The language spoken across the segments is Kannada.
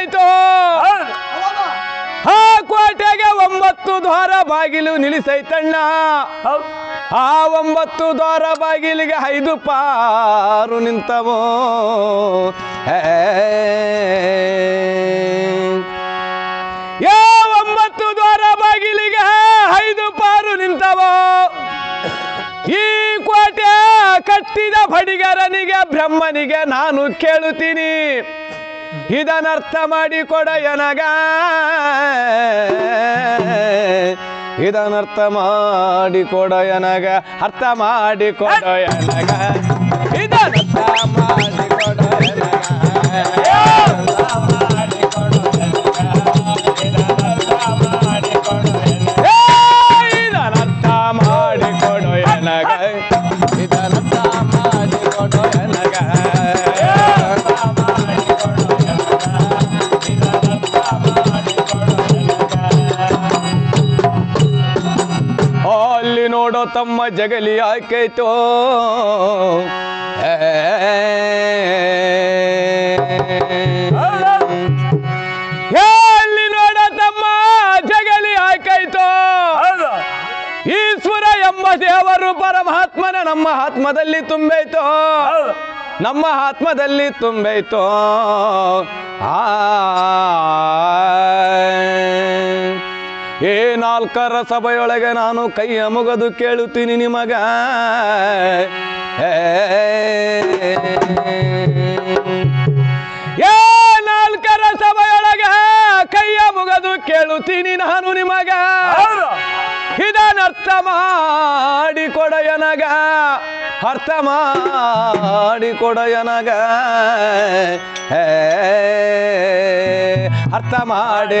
ಐತೋ ಆ ಕೋಟೆಗೆ ಒಂಬತ್ತು ದ್ವಾರ ಬಾಗಿಲು ನಿಲ್ಲಿಸೈತಣ್ಣ. ಆ ಒಂಬತ್ತು ದ್ವಾರ ಬಾಗಿಲಿಗೆ ಐದು ಪಾರು ನಿಂತವೋ. ಏ ಒಂಬತ್ತು ದ್ವಾರ ಬಾಗಿಲಿಗೆ ಐದು ಪಾರು ನಿಂತವೋ. ಈ ಕೋಟೆ ಕಟ್ಟಿದ ಬಡಿಗರನಿಗೆ ಬ್ರಹ್ಮನಿಗೆ ನಾನು ಕೇಳುತ್ತೀನಿ. ಇದನ್ನರ್ಥ ಮಾಡಿ ಕೊಡಯನಗ ಇದನರ್ಥ ಮಾಡಿ ಕೊಡಯನಗ ಅರ್ಥ ಮಾಡಿ ಕೊಡಯನಗ ಇದನ್ನರ್ಥ ತಮ್ಮ ಜಗಲಿ ಆಕೈತೋ ಎಲ್ಲಿ ನೋಡ ತಮ್ಮ ಜಗಲಿ ಆಕೈತೋ ಈಶ್ವರ ಎಂಬ ದೇವರು ಪರಮಾತ್ಮನ ನಮ್ಮ ಆತ್ಮದಲ್ಲಿ ತುಂಬೈತೋ ನಮ್ಮ ಆತ್ಮದಲ್ಲಿ ತುಂಬೈತೋ ಆ. ಏ ನಾಲ್ಕರ ಸಭೆಯೊಳಗೆ ನಾನು ಕೈಯ ಮುಗದು ಕೇಳುತ್ತೀನಿ ನಿಮಗ. ಏ ನಾಲ್ಕರ ಸಭೆಯೊಳಗೆ ಕೈಯ ಮುಗದು ಕೇಳುತ್ತೀನಿ ನಾನು ನಿಮಗ. ಇದನ್ನರ್ಥ ಮಾಡಿ ಕೊಡಯನಗ ಅರ್ಥ ಮಾಡಿ ಕೊಡಯನಗ ಹೇ ಅರ್ಥ ಮಾಡಿ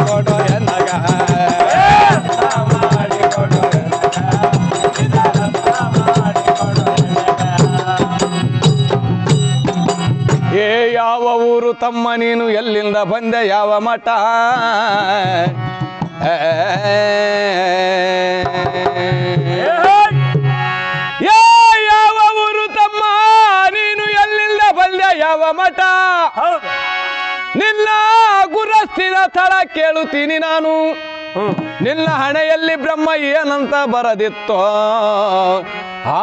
ತಮ್ಮ ನೀನು ಎಲ್ಲಿಂದ ಬಂದೆ ಯಾವ ಮಠ ಯಾವ ಊರು ತಮ್ಮ ನೀನು ಎಲ್ಲಿಂದ ಬಂದೆ ಯಾವ ಮಠ ನಿನ್ನ ಗುರಸ್ಥಿರ ಸ್ಥಳ ಕೇಳುತ್ತೀನಿ ನಾನು ನಿನ್ನ ಹಣೆಯಲ್ಲಿ ಬ್ರಹ್ಮ ಏನಂತ ಬರದಿತ್ತೋ ಆ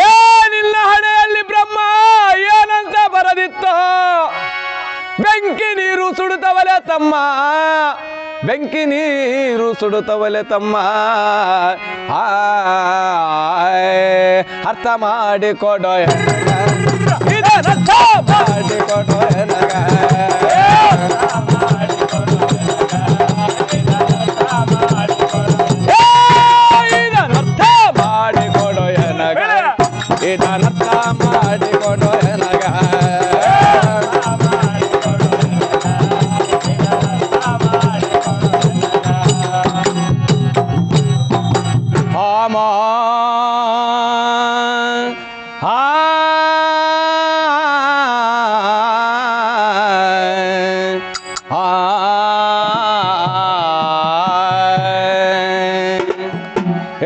ಏ ನಿನ್ನ ಹಣೆಯಲ್ಲಿ ಬ್ರಹ್ಮ ಏನಂತ ಬರದಿತ್ತೋ? ಬೆಂಕಿ ನೀರು ಸುಡುತ್ತವಲೆ ತಮ್ಮ. ಬೆಂಕಿ ನೀರು ಸುಡುತ್ತವಲೆ ತಮ್ಮ. ಆ ಅರ್ಥ ಮಾಡಿ ಕೊಡೋ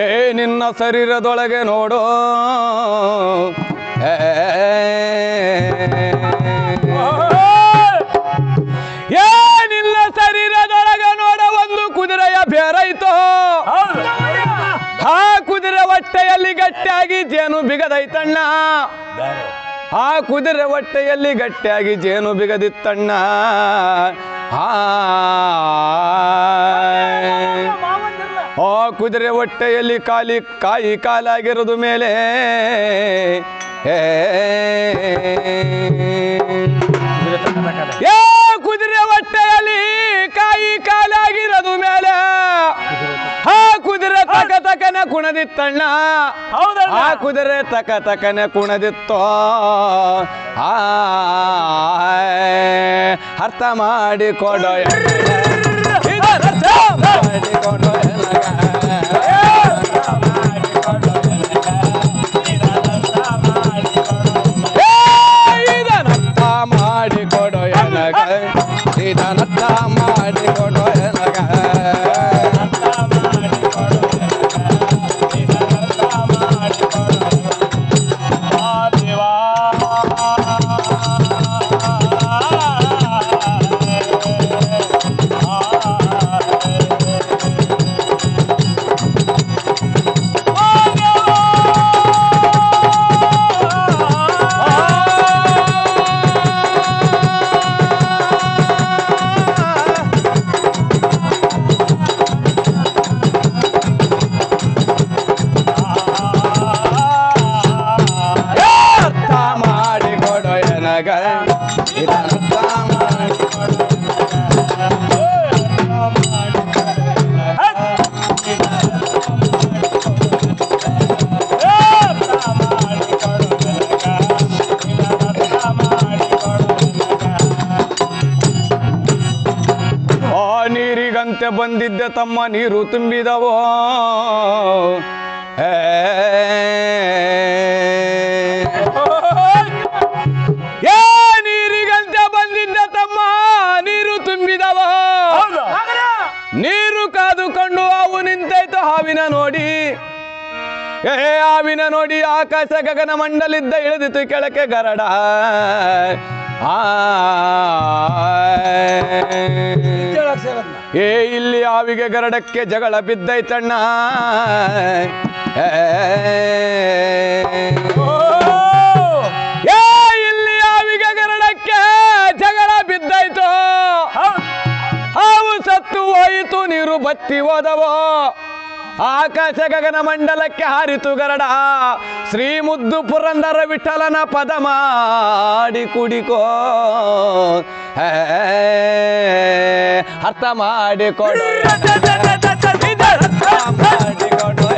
ಏ, ನಿನ್ನ ಶರೀರದೊಳಗೆ ನೋಡು. ಏ ನಿನ್ನ ಶರೀರದೊಳಗೆ ನೋಡ, ಒಂದು ಕುದುರೆಯ ಬೇರೈತೋ ಆ ಕುದುರೆ ಹೊಟ್ಟೆಯಲ್ಲಿ ಗಟ್ಟಿಯಾಗಿ ಜೇನು ಬಿಗದೈತಣ್ಣ. ಆ ಕುದುರೆ ಹೊಟ್ಟೆಯಲ್ಲಿ ಗಟ್ಟಿಯಾಗಿ ಜೇನು ಬಿಗದಿತ್ತಣ್ಣ. ಆ ಕುದುರೆ ಹೊಟ್ಟೆಯಲ್ಲಿ ಕಾಲಿ ಕಾಯಿ ಕಾಲಾಗಿರೋದು ಮೇಲೆ. ಏ ಕುದುರೆ ಹೊಟ್ಟೆಯಲ್ಲಿ ಕಾಯಿ ಕಾಲಾಗಿರೋದು ಕುಣದಿತ್ತಣ್ಣ. ಆ ಕುದುರೆ ತಕ ತಕನೆ ಕುಣದಿತ್ತೋ. ಆ ಅರ್ಥ ಮಾಡಿಕೊಡೋ ಮಾಡಿಕೊಡೋ ಬಂದಿದ್ದೆ ತಮ್ಮ ನೀರು ತುಂಬಿದವೋ? ಏ. ನೀರಿಗಂತೆ ಬಂದಿದ್ದೆ ತಮ್ಮ ನೀರು ತುಂಬಿದವ? ನೀರು ಕಾದುಕೊಂಡು ಅವು ನಿಂತೈತು ಹಾವಿನ ನೋಡಿ. ಏ ಹಾವಿನ ನೋಡಿ ಆಕಾಶ ಗಗನ ಮಂಡಲಿದ್ದ ಇಳಿದಿತ್ತು ಕೆಳಕ್ಕೆ ಗರಡ. ಆ. ಏ ಇಲ್ಲಿ ಆವಿಗೆ ಗರಡಕ್ಕೆ ಜಗಳ ಬಿದ್ದೈತಣ್ಣ ಏ, ಇಲ್ಲಿ ಆವಿಗೆ ಗರಡಕ್ಕೆ ಜಗಳ ಬಿದ್ದೈತೋ. ಹಾವು ಸತ್ತು ಹೋಯಿತು ನೀರು ಬತ್ತಿ ಹೋದವೋ. ಆಕಾಶ ಗಗನ ಮಂಡಲಕ್ಕೆ ಹಾರಿತು ಗರಡ. ಶ್ರೀ ಮುದ್ದು ಪುರಂದರ ವಿಠಲನ ಪದ ಮಾಡಿ ಕುಡಿಕೋ. ಅರ್ಥ ಮಾಡಿಕೊಡು ಮಾಡಿಕೊಡು